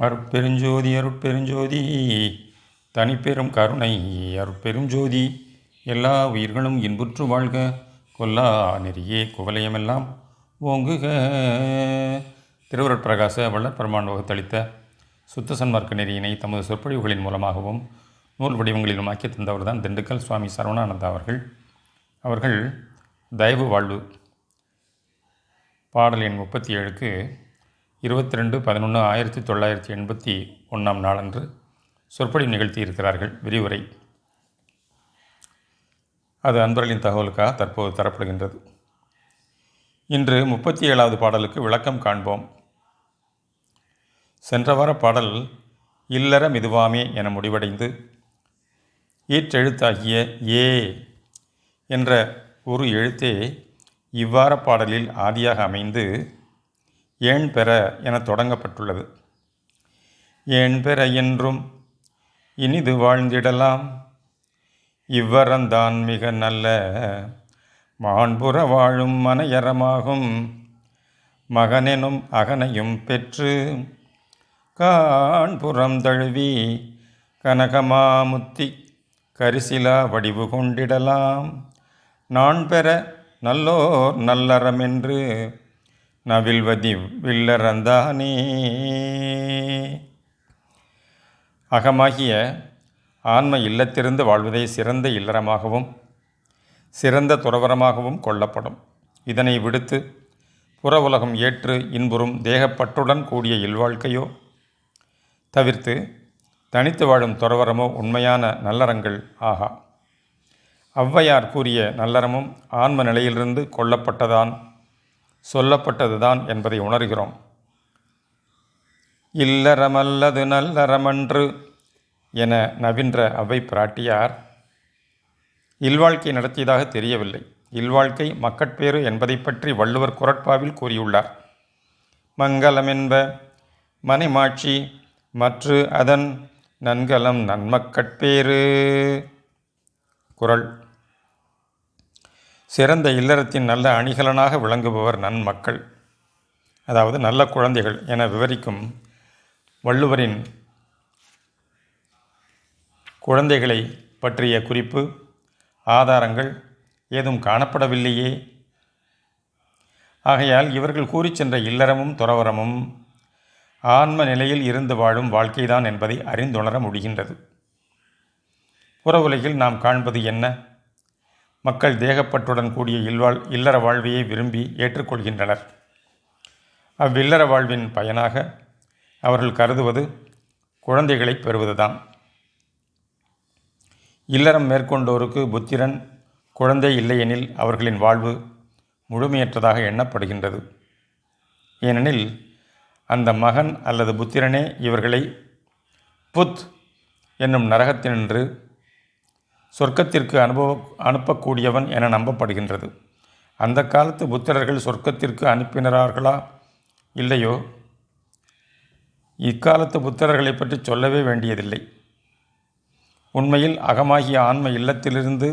அருட்பெருஞ்சோதி அருட்பெருஞ்சோதி தனிப்பெரும் கருணை அருட்பெருஞ்சோதி எல்லா உயிர்களும் இன்புற்று வாழ்க கொல்லா நெறியே குவலயமெல்லாம் ஓங்குக. திருவருட்பிரகாச வள்ளற் பெருமான் வகுத்தளித்த சுத்த சன்மார்க்க நெறியினை தமது சொற்பொழிவுகளின் மூலமாகவும் நூல் வடிவங்களிலும் ஆக்கி தந்தவர் தான் திண்டுக்கல் சுவாமி சரவணானந்தா அவர்கள். அவர்கள் தயவு வாழ்வு பாடல் எண் முப்பத்தி ஏழுக்கு இருபத்தி ரெண்டு பதினொன்று ஆயிரத்தி தொள்ளாயிரத்தி எண்பத்தி ஒன்றாம் நாளன்று சொற்பொழிவு நிகழ்த்தி இருக்கிறார்கள் விரிவுரை. அது அன்பர்களின் தகவலுக்காக தற்போது தரப்படுகின்றது. இன்று முப்பத்தி ஏழாவது பாடலுக்கு விளக்கம் காண்போம். சென்ற வார பாடல் இல்லற மிதுவாமே என முடிவடைந்து ஈற்றெழுத்தாகிய ஏ என்ற ஒரு எழுத்தே இவ்வார பாடலில் ஆதியாக அமைந்து ஏன் பெற என தொடங்கப்பட்டுள்ளது. ஏன் பெற என்றும் இனிது வாழ்ந்திடலாம். இவ்வரந்தான் மிக நல்ல மாண்புற வாழும் மனையறமாகும். மகனெனும் அகனையும் பெற்று காண்புறம் தழுவி கனகமாமுத்தி கரிசிலா வடிவு கொண்டிடலாம். நான் பெற நல்லோர் நல்லறமென்று நவில்வதி வில்லறந்தானே. அகமாகிய ஆன்ம இல்லத்திருந்து வாழ்வதே சிறந்த இல்லறமாகவும் சிறந்த துறவரமாகவும் கொள்ளப்படும். இதனை விடுத்து புற உலகம் ஏற்று இன்புறும் தேகப்பற்றுடன் கூடிய இல்வாழ்க்கையோ தவிர்த்து தனித்து வாழும் துறவரமோ உண்மையான நல்லறங்கள் ஆகா. ஔவையார் கூறிய நல்லறமும் ஆன்ம நிலையிலிருந்து கொல்லப்பட்டதான் சொல்லப்பட்டதுதான் என்பதை உணர்கிறோம். இல்லறமல்லது நல்லறமன்று என நவின்ற அவை பிராட்டியார் இல்வாழ்க்கை நடத்தியதாக தெரியவில்லை. இல்வாழ்க்கை மக்கட்பேறு என்பதை பற்றி வள்ளுவர் குரட்பாவில் கூறியுள்ளார். மங்களமென்ப மனைமாட்சி மற்று அதன் நன்கலம் நன்மக்கட்பேறு குரல். சிறந்த இல்லறத்தின் நல்ல அணிகலனாக விளங்குபவர் நன்மக்கள். அதாவது நல்ல குழந்தைகள் என விவரிக்கும் வள்ளுவரின் குழந்தைகளை பற்றிய குறிப்பு ஆதாரங்கள் ஏதும் காணப்படவில்லையே. ஆகையால் இவர்கள் கூறிச் சென்ற இல்லறமும் துறவரமும் ஆன்ம நிலையில் இருந்து வாழும் வாழ்க்கைதான் என்பதை அறிந்துணர முடிகின்றது. புற உலகில் நாம் காண்பது என்ன? மக்கள் தேகப்பட்டுடன் கூடிய இல்வாழ் இல்லற வாழ்வையை விரும்பி ஏற்றுக்கொள்கின்றனர். அவ்வில்லற வாழ்வின் பயனாக அவர்கள் கருதுவது குழந்தைகளை பெறுவதுதான். இல்லறம் மேற்கொண்டோருக்கு புத்திரன் குழந்தை இல்லையெனில் அவர்களின் வாழ்வு முழுமையற்றதாக எண்ணப்படுகின்றது. ஏனெனில் அந்த மகன் அல்லது புத்திரனே இவர்களை புத் என்னும் நரகத்தினின்று சொர்க்கத்திற்கு அனுபவ அனுப்பக்கூடியவன் என நம்பப்படுகின்றது. அந்த காலத்து புத்திரர்கள் சொர்க்கத்திற்கு அனுப்பினரார்களா? இல்லையோ? இக்காலத்து புத்திரர்களை பற்றி சொல்லவே வேண்டியதில்லை. உண்மையில் அகமாகிய ஆன்ம இல்லத்திலிருந்து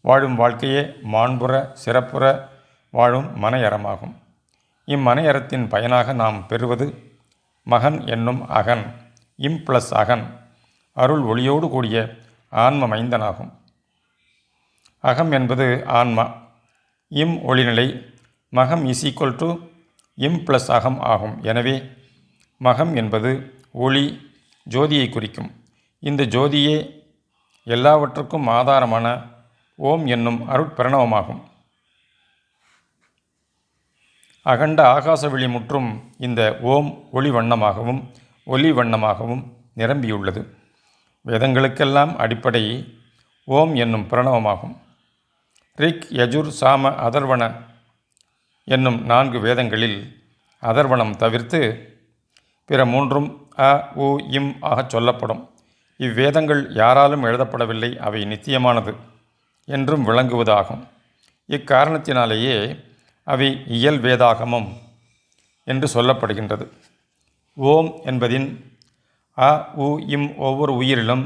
வாழும் வாழ்க்கையே மாண்புற சிறப்புற வாழும் மனையறமாகும். இம்மனையறத்தின் பயனாக நாம் பெறுவது மகன் என்னும் அகன் இம் பிளஸ் அகன் அருள் ஒளியோடு கூடிய ஆன்ம மைந்தனாகும். அகம் என்பது ஆன்மா. இம் ஒளிநிலை மகம் இஸ் ஈக்குவல் டு இம் ப்ளஸ் அகம் ஆகும். எனவே மகம் என்பது ஒளி ஜோதியை குறிக்கும். இந்த ஜோதியே எல்லாவற்றுக்கும் ஆதாரமான ஓம் என்னும் அருட்பிரணவமாகும். அகண்ட ஆகாசவெளி முற்றும் இந்த ஓம் ஒளி வண்ணமாகவும் ஒலி வண்ணமாகவும் நிரம்பியுள்ளது. வேதங்களுக்கெல்லாம் அடிப்படை ஓம் என்னும் பிரணவமாகும். ரிக் யஜுர் சாம அதர்வண என்னும் நான்கு வேதங்களில் அதர்வனம் தவிர்த்து பிற மூன்றும் அ உ இம் ஆகச் சொல்லப்படும். இவ்வேதங்கள் யாராலும் எழுதப்படவில்லை அவை நித்தியமானது என்றும் விளங்குவதாகும். இக்காரணத்தினாலேயே அவை இயல் வேதாகமம் என்று சொல்லப்படுகின்றது. ஓம் என்பதின் அ உ இம் ஒவ்வொரு உயிரிலும்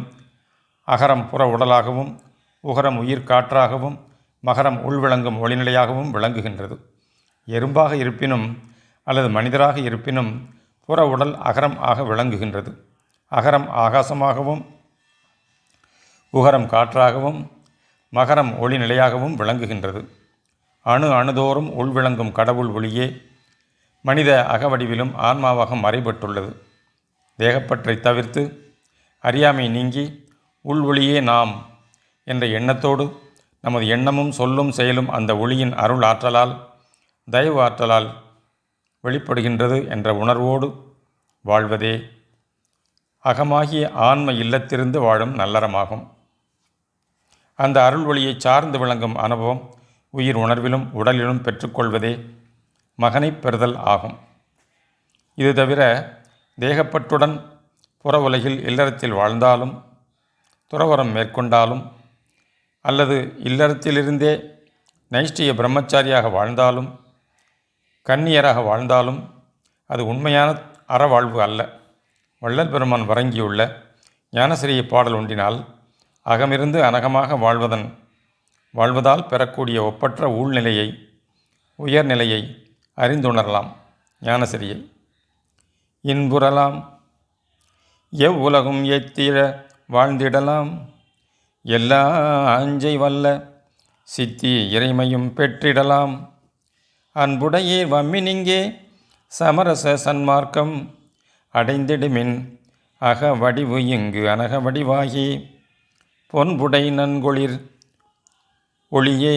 அகரம் புற உடலாகவும் உகரம் உயிர் காற்றாகவும் மகரம் உள்விளங்கும் ஒளிநிலையாகவும் விளங்குகின்றது. எறும்பாக இருப்பினும் அல்லது மனிதராக இருப்பினும் புற உடல் அகரம் ஆக விளங்குகின்றது. அகரம் ஆகாசமாகவும் உகரம் காற்றாகவும் மகரம் ஒளிநிலையாகவும் விளங்குகின்றது. அணு அணுதோறும் உள்விளங்கும் கடவுள் ஒளியே மனித அகவடிவிலும் ஆன்மாவாக மறைபட்டுள்ளது. தேகப்பற்றை தவிர்த்து அறியாமை நீங்கி உள் ஒளியே நாம் என்ற எண்ணத்தோடு நமது எண்ணமும் சொல்லும் செயலும் அந்த ஒளியின் அருள் ஆற்றலால் தயவு ஆற்றலால் வெளிப்படுகின்றது என்ற உணர்வோடு வாழ்வதே அகமாகிய ஆன்ம இல்லத்திருந்து வாழும் நல்லறமாகும். அந்த அருள் ஒளியை சார்ந்து விளங்கும் அனுபவம் உயிர் உணர்விலும் உடலிலும் பெற்றுக்கொள்வதே மகனைப் பெறுதல் ஆகும். இது தவிர தேகப்பற்றுடன் புற உலகில் இல்லறத்தில் வாழ்ந்தாலும் துறவரம் மேற்கொண்டாலும் அல்லது இல்லறத்திலிருந்தே நைஷ்டிய பிரம்மச்சாரியாக வாழ்ந்தாலும் கன்னியராக வாழ்ந்தாலும் அது உண்மையான அறவாழ்வு அல்ல. வள்ளல் பெருமான் வழங்கியுள்ள ஞானசிறிய பாடல் ஒன்றினால் அகமிருந்து அனகமாக வாழ்வதன் வாழ்வதால் பெறக்கூடிய ஒப்பற்ற ஊழ்நிலையை உயர்நிலையை அறிந்துணரலாம் ஞானசிரியை. இன்புறலாம். எவ்வுலகும் எத்திர வாழ்ந்திடலாம். எல்லா அஞ்சை வல்ல சித்தி இறைமையும் பெற்றிடலாம். அன்புடையே வம்மினிங்கே சமரச சன்மார்க்கம் அடைந்திடுமின் அக வடிவு இங்கு அனக வடிவாகி பொன்புடை நன்கொளிர் ஒளியே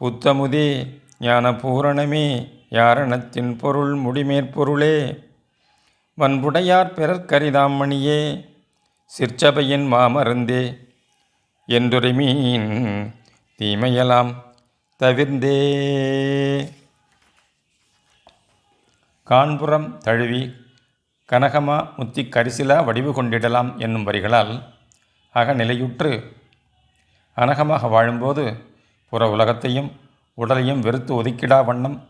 புத்தமுதே ஞான பூரணமே யாரணத்தின் பொருள் முடிமேற்பொருளே வன்புடையார் பிறர் கரிதாமணியே சிற்சபையின் மாமருந்தே என்றுரிமீன் தீமையலாம் தவிர்ந்தே. காண்புறம் தழுவி கனகமா முத்தி கரிசிலா வடிவு கொண்டிடலாம் என்னும் வரிகளால் அகநிலையுற்று அனகமாக வாழும்போது புற உலகத்தையும் உடலையும் வெறுத்து ஒதுக்கிடா வண்ணம்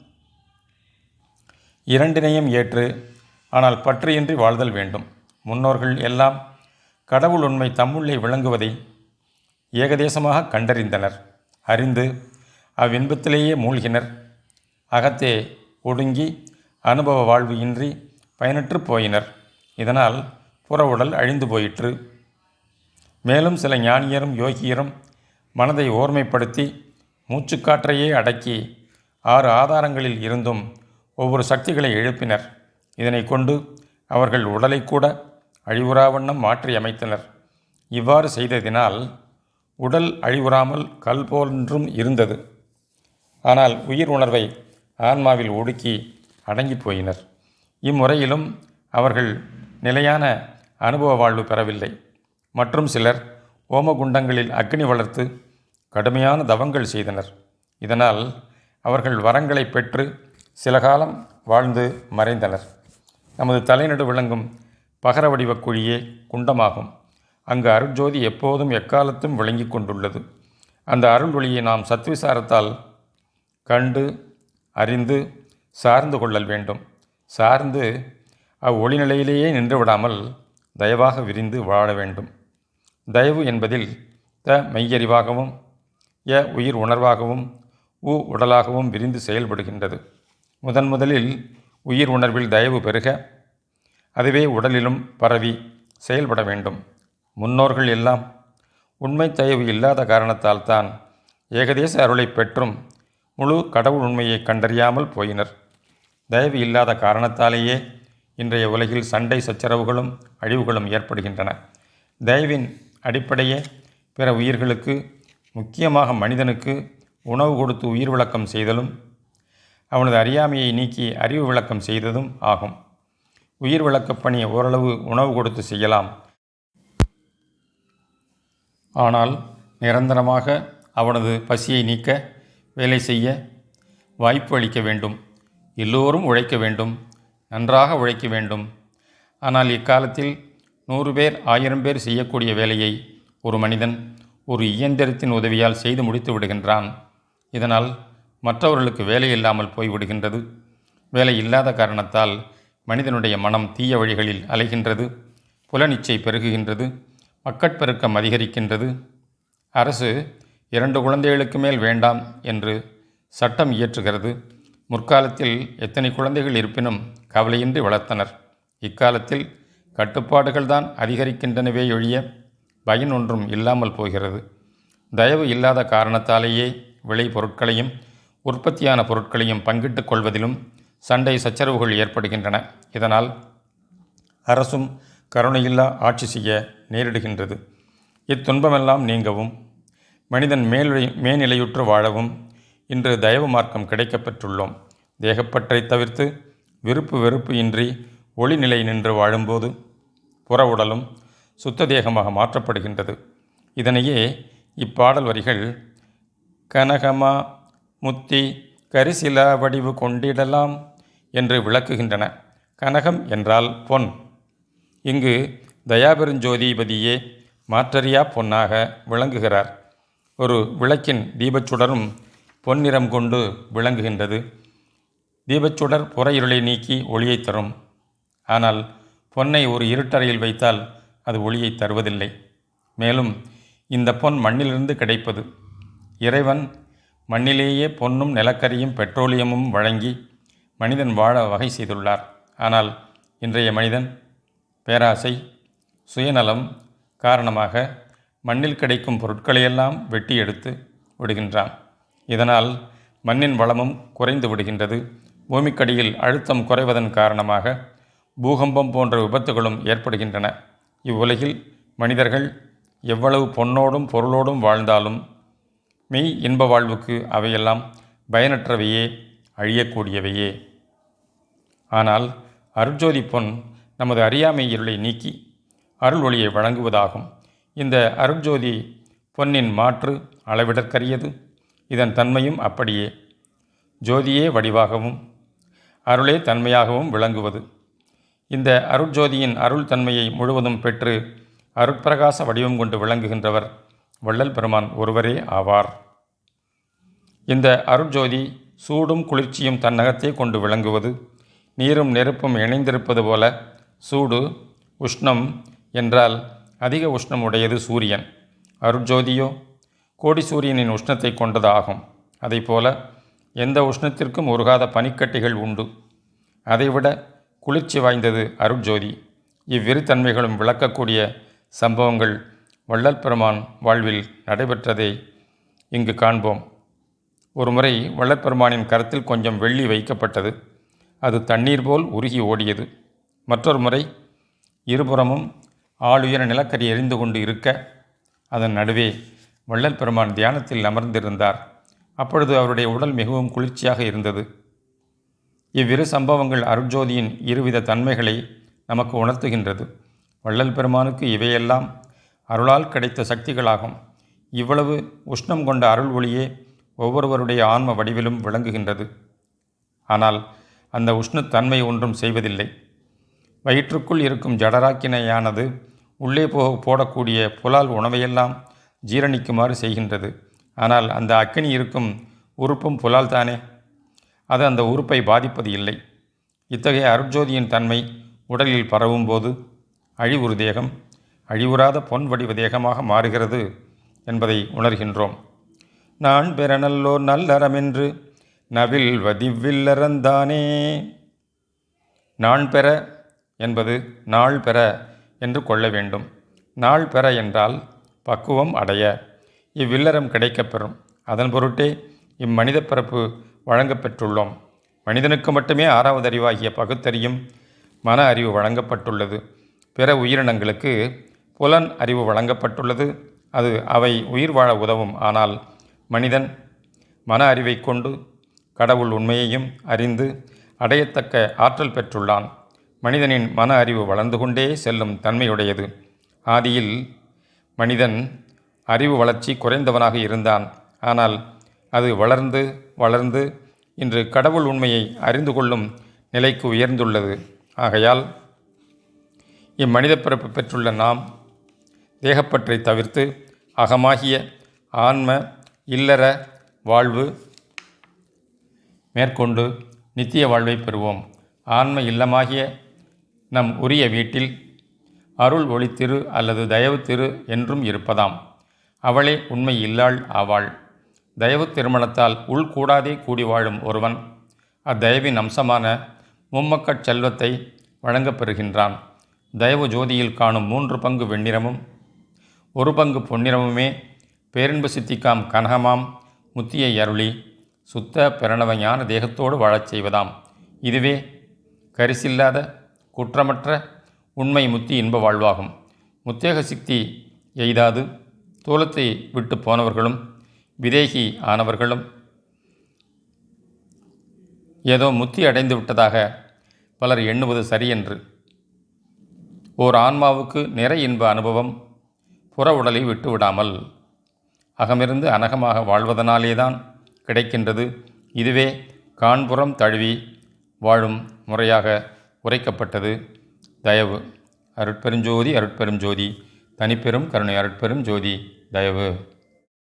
இரண்டினையும் ஏற்று ஆனால் பற்றியின்றி வாழ்தல் வேண்டும். முன்னோர்கள் எல்லாம் கடவுள் உண்மை தம்முள்ளே விளங்குவதை ஏகதேசமாக கண்டறிந்தனர். அறிந்து அவ்வின்பத்திலேயே மூழ்கினர். அகத்தே ஒடுங்கி அனுபவ வாழ்வு இன்றி பயனற்று போயினர். இதனால் புற உடல் அழிந்து போயிற்று. மேலும் சில ஞானியரும் யோகியரும் மனதை ஓர்மைப்படுத்தி மூச்சுக்காற்றையே அடக்கி ஆறு ஆதாரங்களில் இருந்தும் ஒவ்வொரு சக்திகளை எழுப்பினர். இதனை கொண்டு அவர்கள் உடலை கூட அழிவுறாவண்ணம் மாற்றி அமைத்தனர். இவ்வாறு செய்ததினால் உடல் அழிவுறாமல் கல் போன்றும் இருந்தது. ஆனால் உயிர் உணர்வை ஆன்மாவில் ஒடுக்கி அடங்கி போயினர். இம்முறையிலும் அவர்கள் நிலையான அனுபவ வாழ்வு பெறவில்லை. மற்றும் சிலர் ஓமகுண்டங்களில் அக்னி வளர்த்து கடுமையான தவங்கள் செய்தனர். இதனால் அவர்கள் வரங்களை பெற்று சில காலம் வாழ்ந்து மறைந்தனர். நமது தலைநடு விளங்கும் பகர வடிவ குழியே குண்டமாகும். அங்கு அருட்ஜோதி எப்போதும் எக்காலத்தும் விளங்கி கொண்டுள்ளது. அந்த அருள் ஒளியை நாம் சத்விசாரத்தால் கண்டு அறிந்து சார்ந்து கொள்ளல் வேண்டும். சார்ந்து அவ்வொளிநிலையிலேயே நின்று விடாமல் தயவாக விரிந்து வாழ வேண்டும். தயவு என்பதில் த மெய்யறிவாகவும் ய உயிர் உணர்வாகவும் உ உடலாகவும் விரிந்து செயல்படுகின்றது. முதன் முதலில் உயிர் உணர்வில் தயவு பெருக. அதுவே உடலிலும் பரவி செயல்பட வேண்டும். முன்னோர்கள் எல்லாம் உண்மை தயவு இல்லாத காரணத்தால் தான் ஏகதேச அருளை பெற்றும் முழு கடவுள் உண்மையை கண்டறியாமல் போயினர். தயவு இல்லாத காரணத்தாலேயே இன்றைய உலகில் சண்டை சச்சரவுகளும் அழிவுகளும் ஏற்படுகின்றன. தயவின் அடிப்படையே பிற உயிர்களுக்கு முக்கியமாக மனிதனுக்கு உணவு கொடுத்து உயிர் விளக்கம் செய்தலும் அவனது அறியாமையை நீக்கி அறிவு விளக்கம் செய்ததும் ஆகும். உயிர் விளக்கப் பணி ஓரளவு உணவு கொடுத்து செய்யலாம். ஆனால் நிரந்தரமாக அவனது பசியை நீக்க வேலை செய்ய வாய்ப்பு அளிக்க வேண்டும். எல்லோரும் உழைக்க வேண்டும். நன்றாக உழைக்க வேண்டும். ஆனால் இக்காலத்தில் நூறு பேர் ஆயிரம் பேர் செய்யக்கூடிய வேலையை ஒரு மனிதன் ஒரு இயந்திரத்தின் உதவியால் செய்து முடித்து விடுகின்றான். இதனால் மற்றவர்களுக்கு வேலை இல்லாமல் போய்விடுகின்றது. வேலை இல்லாத காரணத்தால் மனிதனுடைய மனம் தீய வழிகளில் அலைகின்றது. புலனிச்சை பெருகுகின்றது. மக்கட்பெருக்கம் அதிகரிக்கின்றது. அரசு இரண்டு குழந்தைகளுக்கு மேல் வேண்டாம் என்று சட்டம் இயற்றுகிறது. முற்காலத்தில் எத்தனை குழந்தைகள் இருப்பினும் கவலையின்றி வளர்த்தனர். இக்காலத்தில் கட்டுப்பாடுகள் தான் அதிகரிக்கின்றனவே ஒழிய பயன் ஒன்றும் இல்லாமல் போகிறது. தயவு இல்லாத காரணத்தாலேயே விளை பொருட்களையும் உற்பத்தியான பொருட்களையும் பங்கிட்டுக் கொள்வதிலும் சண்டை சச்சரவுகள் ஏற்படுகின்றன. இதனால் அரசும் கருணையில்லா ஆட்சி செய்ய நேரிடுகின்றது. இத்துன்பமெல்லாம் நீங்கவும் மனிதன் மேல்நிலை மேல்நிலையுற்று வாழவும் இன்று தயவு மார்க்கம் கிடைக்கப்பெற்றுள்ளோம். தேகப்பற்றை தவிர்த்து விருப்பு வெறுப்பு இன்றி ஒளிநிலை நின்று வாழும்போது புற உடலும் சுத்த தேகமாக மாற்றப்படுகின்றது. இதனையே இப்பாடல் வரிகள் கனகமா முத்தி கரிசிலா வடிவு கொண்டிடலாம் என்று விளக்குகின்றன. கனகம் என்றால் பொன். இங்கு தயாபெருஞ்சோதிபதியே மாற்றறியா பொன்னாக விளங்குகிறார். ஒரு விளக்கின் தீபச்சுடரும் பொன்னிறம் கொண்டு விளங்குகின்றது. தீபச்சுடர் புற இருளை நீக்கி ஒளியை தரும். ஆனால் பொன்னை ஒரு இருட்டறையில் வைத்தால் அது ஒளியை தருவதில்லை. மேலும் இந்த பொன் மண்ணிலிருந்து கிடைப்பது. இறைவன் மண்ணிலேயே பொன்னும் நிலக்கரியும் பெட்ரோலியமும் வழங்கி மனிதன் வாழ வகை செய்துள்ளார். ஆனால் இன்றைய மனிதன் பேராசை சுயநலம் காரணமாக மண்ணில் கிடைக்கும் பொருட்களையெல்லாம் வெட்டி எடுத்து விடுகின்றான். இதனால் மண்ணின் வளமும் குறைந்து விடுகின்றது. பூமிக்கடியில் அழுத்தம் குறைவதன் காரணமாக பூகம்பம் போன்ற விபத்துகளும் ஏற்படுகின்றன. இவ்வுலகில் மனிதர்கள் எவ்வளவு பொன்னோடும் பொருளோடும் வாழ்ந்தாலும் மெய் இன்ப வாழ்வுக்கு அவையெல்லாம் பயனற்றவையே அழியக்கூடியவையே. ஆனால் அருட்ஜோதி பொன் நமது அறியாமை இருளை நீக்கி அருள் ஒளியை வழங்குவதாகும். இந்த அருட்ஜோதி பொன்னின் மாற்று அளவிடற்கரியது. இதன் தன்மையும் அப்படியே. ஜோதியே வடிவாகவும் அருளே தன்மையாகவும் விளங்குவது. இந்த அருட்ஜோதியின் அருள் தன்மையை முழுவதும் பெற்று அருட்பிரகாச வடிவம் கொண்டு விளங்குகின்றவர் வள்ளல் பெருமான் ஒருவரே ஆவார். இந்த அருட்ஜோதி சூடும் குளிர்ச்சியும் தன்னகத்தே கொண்டு விளங்குவது நீரும் நெருப்பும் இணைந்திருப்பது போல சூடு உஷ்ணம் என்றால் அதிக உஷ்ணம் உடையது சூரியன். அருட்ஜோதியோ கோடி சூரியனின் உஷ்ணத்தை கொண்டது ஆகும். அதைப்போல எந்த உஷ்ணத்திற்கும் உருகாத பனிக்கட்டிகள் உண்டு. அதைவிட குளிர்ச்சி வாய்ந்தது அருட்ஜோதி. இவ்விரு தன்மைகளும் விளக்கக்கூடிய சம்பவங்கள் வள்ளல் பெருமான் வாழ்வில் நடைபெற்றதை இங்கு காண்போம். ஒருமுறை வள்ளற்பெருமானின் கரத்தில் கொஞ்சம் வெள்ளி வைக்கப்பட்டது. அது தண்ணீர் போல் உருகி ஓடியது. மற்றொரு முறை இருபுறமும் ஆளுயர நிலக்கரி எரிந்து கொண்டு இருக்க அதன் நடுவே வள்ளல் பெருமான் தியானத்தில் அமர்ந்திருந்தார். அப்பொழுது அவருடைய உடல் மிகவும் குளிர்ச்சியாக இருந்தது. இவ்விரு சம்பவங்கள் அருட்ஜோதியின் இருவித தன்மைகளை நமக்கு உணர்த்துகின்றது. வள்ளல் பெருமானுக்கு இவையெல்லாம் அருளால் கிடைத்த சக்திகளாகும். இவ்வளவு உஷ்ணம் கொண்ட அருள் ஒளியே ஒவ்வொருவருடைய ஆன்ம வடிவிலும் விளங்குகின்றது. ஆனால் அந்த உஷ்ணத்தன்மை ஒன்றும் செய்வதில்லை. வயிற்றுக்குள் இருக்கும் ஜடராக்கினையானது உள்ளே போக போடக்கூடிய புலால் உணவையெல்லாம் ஜீரணிக்குமாறு செய்கின்றது. ஆனால் அந்த அக்கினி இருக்கும் உறுப்பும் புலால் தானே? அது அந்த உறுப்பை பாதிப்பது இல்லை. இத்தகைய அருட்ஜோதியின் தன்மை உடலில் பரவும் போது அழிவுறு தேகம் அழிவுறாத பொன் வடிவ தேகமாக மாறுகிறது என்பதை உணர்கின்றோம். நான் பெற நல்லோர் நல்லறமென்று நவில் வதிவில்லறந்தானே. நான் பெற என்பது நாள் பெற என்று கொள்ள வேண்டும். நாள் பெற என்றால் பக்குவம் அடைய. இவ்வில்லறம் கிடைக்கப்பெறும். அதன் பொருட்டே இம்மனித பிறப்பு வழங்கப்பெற்றுள்ளோம் மனிதனுக்கு மட்டுமே ஆறாவது அறிவாகிய பகுத்தறியும் மன அறிவு வழங்கப்பட்டுள்ளது. பிற உயிரினங்களுக்கு புலன் அறிவு வழங்கப்பட்டுள்ளது. அது அவை உயிர் வாழ உதவும். ஆனால் மனிதன் மன அறிவை கொண்டு கடவுள் உண்மையையும் அறிந்து அடையத்தக்க ஆற்றல் பெற்றுள்ளான். மனிதனின் மன அறிவு வளர்ந்து கொண்டே செல்லும் தன்மையுடையது. ஆதியில் மனிதன் அறிவு வளர்ச்சி குறைந்தவனாக இருந்தான். ஆனால் அது வளர்ந்து வளர்ந்து இன்று கடவுள் உண்மையை அறிந்து கொள்ளும் நிலைக்கு உயர்ந்துள்ளது. ஆகையால் இம்மனித பிறப்பு பெற்றுள்ள நாம் தேகப்பற்றை தவிர்த்து அகமாகிய ஆன்ம இல்லற வாழ்வு மேற்கொண்டு நித்திய வாழ்வை பெறுவோம். ஆன்ம இல்லமாகிய நம் உரிய வீட்டில் அருள் ஒளித்திரு அல்லது தயவு திரு என்றும் இருப்பதாம். அவளே உண்மை இல்லாள் ஆவாள். தயவு திருமணத்தால் உள்கூடாதே கூடி வாழும் ஒருவன் அத்தயவின் அம்சமான மும்மக்கட் செல்வத்தை வழங்கப் பெறுகின்றான். தயவு ஜோதியில் காணும் மூன்று பங்கு வெண்ணிறமும் ஒரு பங்கு பொன்னிறமுமே பேரின்ப சித்திக்காம் கனகமாம் முத்தியை அருளி சுத்த பிரணவ ஞான தேகத்தோடு வாழச் செய்வதாம். இதுவே கரிசில்லாத குற்றமற்ற உண்மை முத்தி இன்ப வாழ்வாகும். முத்தேக சித்தி எய்தாது தூலத்தை விட்டு போனவர்களும் விதேகி ஆனவர்களும் ஏதோ முத்தி அடைந்து விட்டதாக பலர் எண்ணுவது சரியென்று. ஓர் ஆன்மாவுக்கு நிறை இன்ப அனுபவம் புற உடலை விட்டு விடாமல் அகமிருந்து அனகமாக வாழ்வதனாலேதான் கிடைக்கின்றது. இதுவே காண்புறம் தழுவி வாழும் முறையாக உரைக்கப்பட்டது. தயவு. அருட்பெருஞ்சோதி அருட்பெரும் ஜோதி தனிப்பெரும் கருணை அருட்பெரும் ஜோதி தயவு.